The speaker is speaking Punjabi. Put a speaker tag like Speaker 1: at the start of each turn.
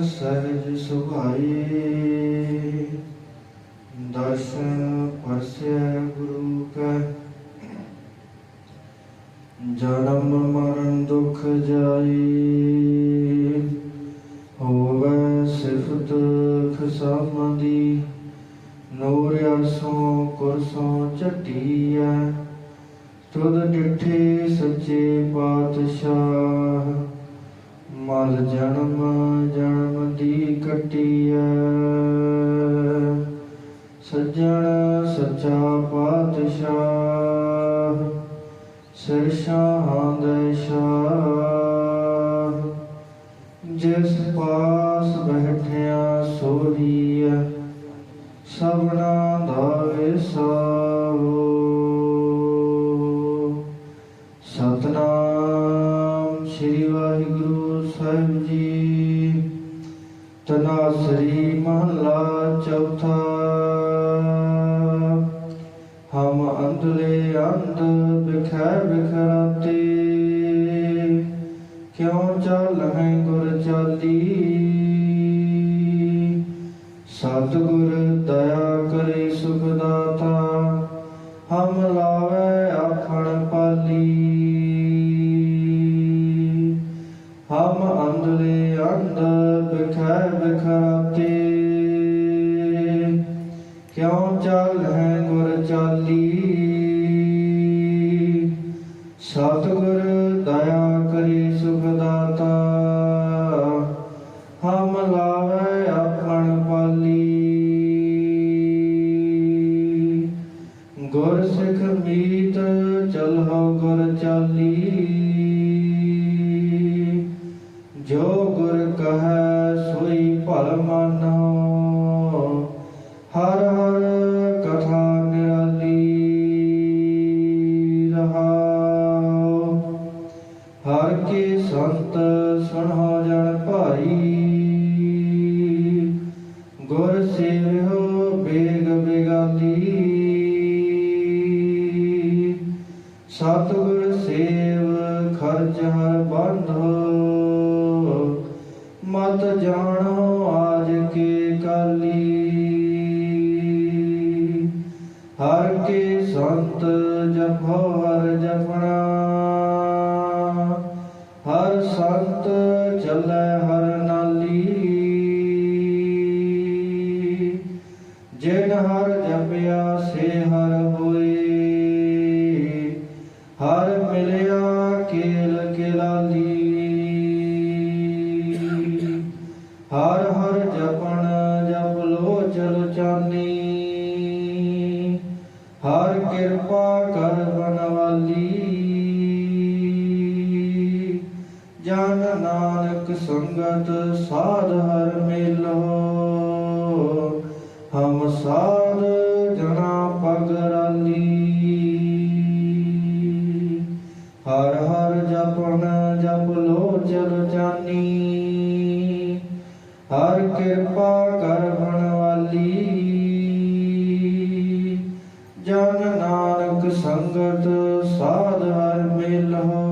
Speaker 1: ਸਹਿਜ ਸੁਭਾਈ। ਦਰਸ਼ਨ ਪਰਸੈ ਗੁਰੂ ਕੈ। ਜਨਮ ਮਰਨ ਦੁਖ ਜਾਈ। ਹੋਵੇ ਸਿਫਤ ਖਸਮਦੀ ਨੂਰ ਅਸੋਂ ਕੁਰਸੋਂ ਚਟੀਐ ਤੁਧ ਡਿਠੇ ਸੱਚੇ ਪਾਤਸ਼ਾਹ। ਮਲ ਜਨਮ ਸਿਰ ਸ਼ਾਹਾਂ। ਜਿਸ ਪਾਸ ਬੈਠਿਆ ਸੋਹੀਐ, ਸਭਨਾ ਦਾ ਵਿਸਾਹੋ ਸਤਨਾਮ ਸ੍ਰੀ ਵਾਹਿਗੁਰੂ ਸਾਹਿਬ ਜੀ। ਤਨਾਸਰੀ ਮਹਲਾ ਚੌਥਾ ਅੰਧਲੇ ਅੰਧ ਬਿਖੈ ਬਿਖਰਾਤੇ ਕਿਉ ਹੈ ਗੁਰ ਚਾਲੀ? ਸਤਿਗੁਰ ਦਇਆ ਕਰੇ ਸੁਖ ਦਾਤਾ, ਹਮ ਲਾਵੇ ਆਖਣ ਪਾਲੀ। ਹਮ ਅੰਧਲੇ ਅੰਧ ਬਿਖੈ ਬਿਖਰਾਤੇ ਕਿਉ ਚਾਲ ਹੈ ਗੁਰ ਚਾਲੀ? ਸਤਿਗੁਰ ਦਇਆ ਕਰੇ ਸੁਖ ਦਾਤਾ ਹਮ ਲਾਵੇ ਆਪਣ ਪਾਲੀ ਗੁਰ ਸਿੱਖ ਮੀਤ ਚਲੋ ਗੁਰ ਚਾਲੀ। ਜੋ ਗੁਰ ਕਹੈ ਸੋਈ ਭਲ ਮਾਨੋ ਭਾਈ। ਗੁਰ ਸੇਵਿਓ ਬੇਗ ਬਿਗਾਲੀ ਸਤਿਗੁਰ ਸੇਵ ਖਰਚ ਹਰ ਬੰਧੋ। ਮਤ ਜਾਣੋ ਆਜ ਕੇ ਕਾਲੀ। ਹਰ ਕੇ ਸੰਤ ਜਪੋ ਹਰ ਜਪਣਾ। ਹਰ ਸੰਤ ਚੱਲੈ ਹਰ ਜਪਿਆ ਸੇ ਹਰ ਹੋਏ। ਹਰ ਮਿਲਿਆ ਕੇਲ ਕੇਲਾਲੀ। ਹਰ ਹਰ ਜਪਣ ਜਪ ਲੋ ਚਲ ਚਾਨੀ। ਹਰ ਕਿਰਪਾ ਕਰ ਬਨਵਾਲੀ। ਜਨ ਨਾਨਕ ਸੰਗਤ ਸਾਧ ਹਰ ਮਿਲੋ। ਹਮ ਸਾਧ ਜਨਾ ਪਗਰਾਲੀ ਹਰ ਹਰ ਜਪਨ ਜਪ ਲੋ ਜਲ ਜਾਨੀ। ਹਰ ਕਿਰਪਾ ਕਰਵਣ ਵਾਲੀ। ਜਨ ਨਾਨਕ ਸੰਗਤ ਸਾਧ ਹਰ ਮਿਲਹੁ।